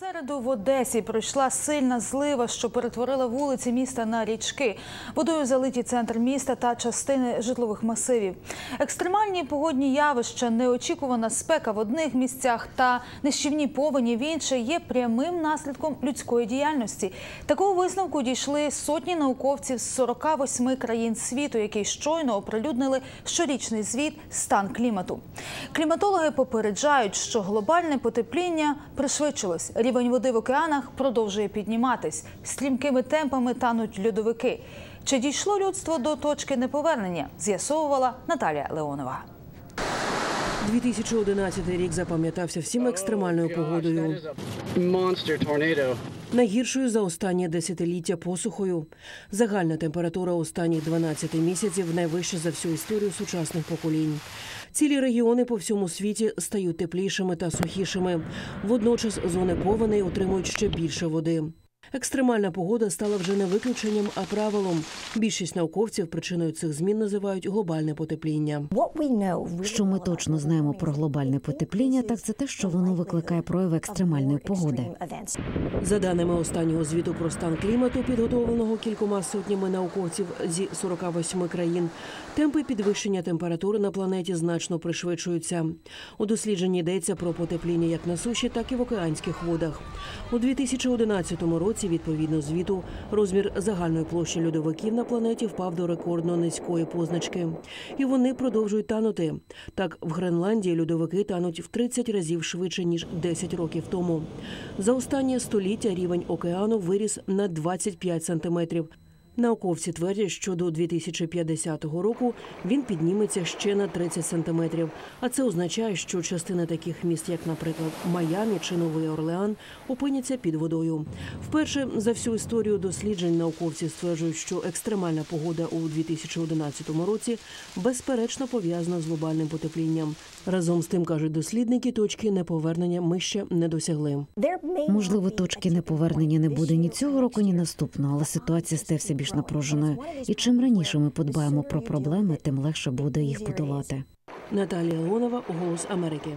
Середу в Одесі пройшла сильна злива, що перетворила вулиці міста на річки. Водою залиті центр міста та частини житлових масивів. Екстремальні погодні явища, неочікувана спека в одних місцях та нищівні повені в інших є прямим наслідком людської діяльності. Такого висновку дійшли сотні науковців з 48 країн світу, які щойно оприлюднили щорічний звіт стан клімату. Кліматологи попереджають, що глобальне потепління пришвидшилось. Рівень води в океанах продовжує підніматись. Стрімкими темпами тануть льодовики. Чи дійшло людство до точки неповернення? З'ясовувала Наталія Леонова. 2011 рік запам'ятався всім екстремальною погодою. Найгіршою за останнє десятиліття посухою. Загальна температура останніх 12 місяців найвища за всю історію сучасних поколінь. Цілі регіони по всьому світі стають теплішими та сухішими. Водночас зони повеней отримують ще більше води. Екстремальна погода стала вже не виключенням, а правилом. Більшість науковців причиною цих змін називають глобальне потепління. Що ми точно знаємо про глобальне потепління, так це те, що воно викликає прояви екстремальної погоди. За даними останнього звіту про стан клімату, підготовленого кількома сотнями науковців зі 48 країн, темпи підвищення температури на планеті значно пришвидшуються. У дослідженні йдеться про потепління як на суші, так і в океанських водах. У 2011 році, відповідно звіту, розмір загальної площі льодовиків на планеті впав до рекордно низької позначки, і вони продовжують танути. Так, в Гренландії льодовики тануть в 30 разів швидше ніж 10 років тому. За останнє століття рівень океану виріс на 25 сантиметрів. Науковці твердять, що до 2050 року він підніметься ще на 30 сантиметрів. А це означає, що частина таких міст, як, наприклад, Майамі чи Новий Орлеан, опиняться під водою. Вперше за всю історію досліджень науковці стверджують, що екстремальна погода у 2011 році безперечно пов'язана з глобальним потеплінням. Разом з тим кажуть дослідники, точки неповернення ми ще не досягли. Можливо, точки неповернення не буде ні цього року, ні наступного, але ситуація все більш напруженою. І чим раніше ми подбаємо про проблеми, тим легше буде їх подолати. Наталія Леонова, Голос Америки.